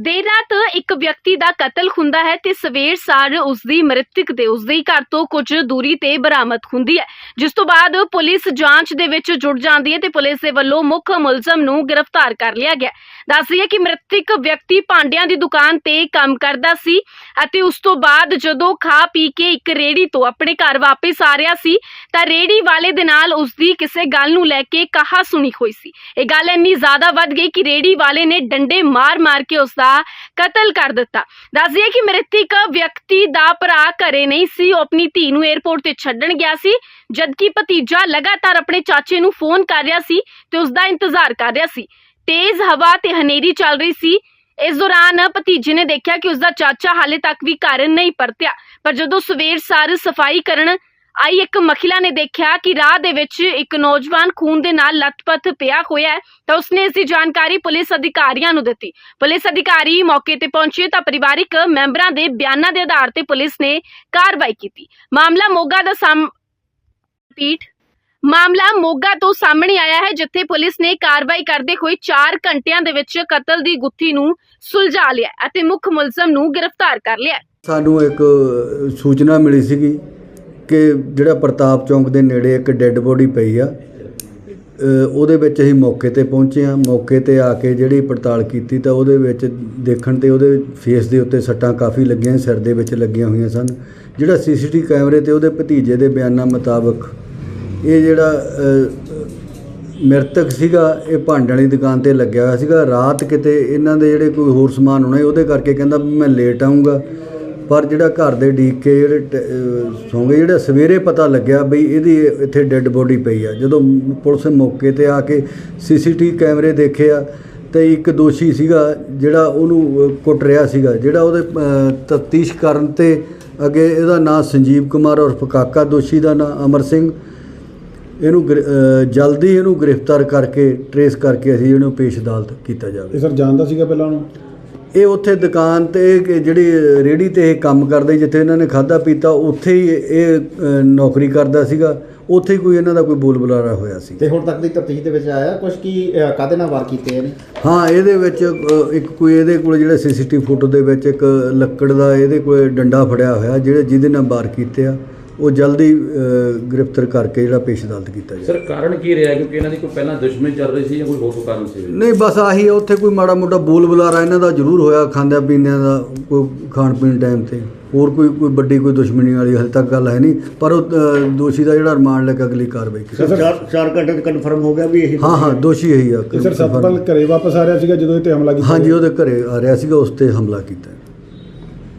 ਦੇਰ ਰਾਤ ਇੱਕ ਵਿਅਕਤੀ ਦਾ ਕਤਲ ਹੁੰਦਾ ਹੈ ਤੇ ਸਵੇਰ ਸਾਰ ਉਸ ਦੀ ਮ੍ਰਿਤਕ ਦੇ ਉਸ ਦੇ ਘਰ ਤੋਂ ਕੁਝ ਦੂਰੀ ਤੇ ਬਰਾਮਦ ਹੁੰਦੀ ਹੈ। ਜਿਸ ਤੋਂ ਬਾਅਦ ਪੁਲਿਸ ਜਾਂਚ ਦੇ ਵਿੱਚ ਜੁੜ ਜਾਂਦੀ ਹੈ ਤੇ ਪੁਲਿਸ ਦੇ ਵੱਲੋਂ ਮੁੱਖ ਮੁਲਜ਼ਮ ਨੂੰ ਗ੍ਰਿਫਤਾਰ ਕਰ ਲਿਆ ਗਿਆ। ਦੱਸ ਦਈਏ ਕਿ ਮ੍ਰਿਤਕ ਵਿਅਕਤੀ ਭਾਂਡਿਆਂ ਦੀ ਦੁਕਾਨ ਤੇ ਕੰਮ ਕਰਦਾ ਸੀ ਅਤੇ ਉਸ ਤੋਂ ਬਾਅਦ ਜਦੋਂ ਖਾ ਪੀ ਕੇ ਇੱਕ ਰੇੜੀ ਤੋਂ ਆਪਣੇ ਘਰ ਵਾਪਸ ਆ ਰਿਹਾ ਸੀ, ਤਾਂ ਰੇੜੀ ਵਾਲੇ ਦੇ ਨਾਲ ਉਸ ਦੀ ਕਿਸੇ ਗੱਲ ਨੂੰ ਲੈ ਕੇ ਕਹਾ ਸੁਣੀ ਹੋਈ ਸੀ। ਇਹ ਗੱਲ ਇੰਨੀ ਜ਼ਿਆਦਾ ਵੱਧ ਗਈ ਕਿ ਰੇੜੀ ਵਾਲੇ ਨੇ ਡੰਡੇ ਮਾਰ-ਮਾਰ ਕੇ ਉਸ ਦਾ ਕਤਲ ਕਰ ਦਿੱਤਾ। ਦੱਸ ਦਈਏ ਕਿ ਮ੍ਰਿਤਕ ਵਿਅਕਤੀ ਦਾ ਭਰਾ ਘਰੇ ਨਹੀਂ ਸੀ, ਉਹ ਆਪਣੀ ਧੀ ਨੂੰ 에ਅਰਪੋਰਟ ਤੇ ਛੱਡਣ ਗਿਆ ਸੀ, ਜਦਕਿ ਭਤੀਜਾ ਲਗਾਤਾਰ ਆਪਣੇ ਚਾਚੇ ਨੂੰ ਫੋਨ ਕਰ ਰਿਹਾ ਸੀ ਤੇ ਉਸ ਦਾ ਇੰਤਜ਼ਾਰ ਕਰ ਰਿਹਾ ਸੀ। ਤੇਜ਼ ਹਵਾ ਤੇ ਹਨੇਰੀ ਚੱਲ ਰਹੀ ਸੀ। ਇਸ ਦੌਰਾਨ ਭਤੀਜੇ ਨੇ ਦੇਖਿਆ ਕਿ ਉਸ ਦਾ ਚਾਚਾ ਹਾਲੇ ਤੱਕ ਵੀ ਘਰ ਨਹੀਂ ਪਰਤਿਆ, ਪਰ ਜਦੋਂ ਸਵੇਰ ਸਾਰ ਸਫ਼ਾਈ ਕਰਨ ਆਈ ਇੱਕ ਮਹਿਲਾ ਨੇ ਦੇਖਿਆ ਕਿ ਰਾਹ ਦੇ ਵਿੱਚ ਇੱਕ ਨੌਜਵਾਨ ਖੂਨ ਦੇ ਨਾਲ ਲੱਤਪੱਤ ਪਿਆ ਹੋਇਆ ਹੈ, ਤਾਂ ਉਸਨੇ ਇਸ ਦੀ ਜਾਣਕਾਰੀ ਪੁਲਿਸ ਅਧਿਕਾਰੀਆਂ ਨੂੰ ਦਿੱਤੀ। ਪੁਲਿਸ ਅਧਿਕਾਰੀ ਮੌਕੇ ਤੇ ਪਹੁੰਚੇ ਤਾਂ ਪਰਿਵਾਰਿਕ ਮੈਂਬਰਾਂ ਦੇ ਬਿਆਨਾਂ ਦੇ ਆਧਾਰ ਤੇ ਪੁਲਿਸ ਨੇ ਕਾਰਵਾਈ ਕੀਤੀ। ਮਾਮਲਾ ਮੋਗਾ ਦਾ ਸਾਮ ਪੀਠ ਮਾਮਲਾ ਮੋਗਾ ਤੋਂ ਸਾਹਮਣੇ ਆਇਆ ਹੈ, ਜਿੱਥੇ ਪੁਲਿਸ ਨੇ ਕਾਰਵਾਈ ਕਰਦੇ ਹੋਏ 4 ਘੰਟਿਆਂ ਦੇ ਵਿੱਚ ਕਤਲ ਦੀ ਗੁੱਥੀ ਨੂੰ ਸੁਲਝਾ ਲਿਆ ਅਤੇ ਮੁੱਖ ਮੁਲਜ਼ਮ ਨੂੰ ਗ੍ਰਿਫਤਾਰ ਕਰ ਲਿਆ ਸਾਨੂੰ ਇੱਕ ਸੂਚਨਾ ਮਿਲੀ ਸੀਗੀ ਕਿ ਜਿਹੜਾ ਪ੍ਰਤਾਪ ਚੌਂਕ ਦੇ ਨੇੜੇ ਇੱਕ ਡੈੱਡ ਬੋਡੀ ਪਈ ਆ ਉਹਦੇ ਵਿੱਚ ਅਸੀਂ ਮੌਕੇ ਤੇ ਪਹੁੰਚੇ ਆ ਮੌਕੇ ਤੇ ਆ ਕੇ ਜਿਹੜੀ ਪੜਤਾਲ ਕੀਤੀ ਤਾਂ ਉਹਦੇ ਵਿੱਚ ਦੇਖਣ ਤੇ ਉਹਦੇ ਫੇਸ ਦੇ ਉੱਤੇ ਸੱਟਾਂ ਕਾਫੀ ਲੱਗੀਆਂ ਸਿਰ ਦੇ ਵਿੱਚ ਲੱਗੀਆਂ ਹੋਈਆਂ ਸਨ। ਜਿਹੜਾ ਸੀਸੀਟੀ ਕੈਮਰੇ ਤੇ ਉਹਦੇ ਭਤੀਜੇ ਦੇ ਬਿਆਨਾਂ ਮੁਤਾਬਕ ਇਹ ਜਿਹੜਾ ਅ, ਮ੍ਰਿਤਕ ਸੀਗਾ ਇਹ ਭਾਂਡਿਆਂ ਵਾਲੀ ਦੁਕਾਨ ਤੇ ਲੱਗਿਆ ਹੋਇਆ ਸੀਗਾ। ਰਾਤ ਕਿਤੇ ਇਹਨਾਂ ਦੇ ਜਿਹੜੇ ਕੋਈ ਹੋਰ ਸਮਾਨ ਹੋਣਾ ਉਹਦੇ ਕਰਕੇ ਕਹਿੰਦਾ ਮੈਂ ਲੇਟ ਆਉਂਗਾ ਪਰ ਜਿਹੜਾ ਘਰ ਦੇ ਡੀਕ ਕੇ ਜਿਹੜੇ ਟ- ਅਹ ਜਿਹੜਾ ਸਵੇਰੇ ਪਤਾ ਲੱਗਿਆ ਬਈ ਇਹਦੀ ਇੱਥੇ ਡੈੱਡ ਬੋਡੀ ਪਈ ਆ। ਜਦੋਂ ਪੁਲਿਸ ਮੌਕੇ ਤੇ ਆ ਕੇ ਸੀਸੀਟੀ ਕੈਮਰੇ ਦੇਖੇ ਆ ਤੇ ਇੱਕ ਦੋਸ਼ੀ ਸੀਗਾ ਜਿਹੜਾ ਉਹਨੂੰ ਕੁੱਟ ਰਿਹਾ ਸੀਗਾ, ਜਿਹੜਾ ਉਹਦੇ ਤਫਤੀਸ਼ ਕਰਨ ਤੇ ਅੱਗੇ ਇਹਦਾ ਨਾਮ ਸੰਜੀਵ ਕੁਮਾਰ ਔਰ ਫਕਾਕਾ ਦੋਸ਼ੀ ਦਾ ਨਾਮ ਅਮਰ ਸਿੰਘ। ਇਹਨੂੰ ਗ੍ਰਿ- ਜਲਦੀ ਇਹਨੂੰ ਗ੍ਰਿਫਤਾਰ ਕਰਕੇ, ਟਰੇਸ ਕਰਕੇ ਅਸੀਂ ਇਹਨੂੰ ਪੇਸ਼ ਅਦਾਲਤ ਕੀਤਾ ਜਾਵੇ। ਇਹ ਸਰ ਜਾਣਦਾ ਸੀਗਾ ਪਹਿਲਾਂ ਉਹਨੂੰ? ਇਹ ਉੱਥੇ ਦੁਕਾਨ ਤੇ ਜਿਹੜੀ ਰੇੜੀ ਤੇ ਇਹ ਕੰਮ ਕਰਦੇ ਜਿੱਥੇ ਇਹਨਾਂ ਨੇ ਖਾਦਾ ਪੀਤਾ ਉੱਥੇ ਹੀ ਇਹ ਨੌਕਰੀ ਕਰਦਾ ਸੀਗਾ। ਉੱਥੇ ਹੀ ਕੋਈ ਇਹਨਾਂ ਦਾ ਕੋਈ ਬੋਲ ਬੁਲਾਰਾ ਹੋਇਆ ਸੀ। ਤੇ ਹੁਣ ਤੱਕ ਦੀ ਤਫਤੀਸ਼ ਦੇ ਵਿੱਚ ਆਇਆ ਕੁਝ ਕੀ ਕਾਹਦੇ ਨਾਲ ਵਾਰ ਕੀਤੇ ਨੇ ਹਾਂ ਇਹਦੇ ਵਿੱਚ ਇੱਕ ਕੋਈ ਇਹਦੇ ਕੋਲ ਜਿਹੜਾ ਸੀਸੀਟੀਵੀ ਫੋਟੋ ਦੇ ਵਿੱਚ ਇੱਕ ਲੱਕੜ ਦਾ ਇਹਦੇ ਕੋਲ ਡੰਡਾ ਫੜਿਆ ਹੋਇਆ ਜਿਹੜੇ ਜਿਹਦੇ ਨਾਲ ਵਾਰ ਕੀਤੇ ਆ। ਉਹ ਜਲਦੀ ਗ੍ਰਿਫਤਾਰ ਕਰਕੇ ਜਿਹੜਾ ਪੇਸ਼ ਅਦਾਲਤ ਕੀਤਾ ਜਾਵੇ। ਸਰ ਕਾਰਨ ਕੀ ਰਿਹਾ? ਕਿਉਂਕਿ ਇਹਨਾਂ ਦੀ ਕੋਈ ਪਹਿਲਾਂ ਦੁਸ਼ਮਣੀ ਚੱਲ ਰਹੀ ਸੀ ਜਾਂ ਕੋਈ ਹੋਰ ਕੋਈ ਕਾਰਨ ਸੀ? ਨਹੀਂ ਬਸ ਆਹੀ ਹੈ ਉੱਥੇ ਕੋਈ ਮਾੜਾ ਮੋਟਾ ਬੋਲ ਬੁਲਾਰਾ ਇਹਨਾਂ ਦਾ ਜ਼ਰੂਰ ਹੋਇਆ ਖਾਂਦਿਆਂ ਪੀਂਦਿਆਂ ਦਾ ਕੋਈ ਖਾਣ ਪੀਣ ਟਾਈਮ ਤੇ। ਹੋਰ ਕੋਈ ਕੋਈ ਵੱਡੀ ਕੋਈ ਦੁਸ਼ਮਣੀ ਵਾਲੀ ਹਲੇ ਤੱਕ ਗੱਲ ਹੈ ਨਹੀਂ ਪਰ ਉਹ ਦੋਸ਼ੀ ਦਾ ਜਿਹੜਾ ਰਿਮਾਂਡ ਲੈ ਕੇ ਅਗਲੀ ਕਾਰਵਾਈ ਕੀਤੀ ਸਰ ਚਾਰ ਚਾਰ ਘੰਟੇ ਚ ਕਨਫਰਮ ਹੋ ਗਿਆ ਵੀ ਇਹ ਹਾਂ ਹਾਂ ਦੋਸ਼ੀ ਇਹੀ ਆ। ਸਰ ਸਤਪਾਲ ਘਰੇ ਵਾਪਸ ਆ ਰਿਹਾ ਸੀਗਾ ਜਦੋਂ ਇਹ ਤੇ ਹਮਲਾ ਕੀਤਾ ਹਾਂਜੀ ਉਹਦੇ ਘਰੇ ਆ ਰਿਹਾ ਸੀਗਾ ਉਸ ਤੇ ਹਮਲਾ ਕੀਤਾ।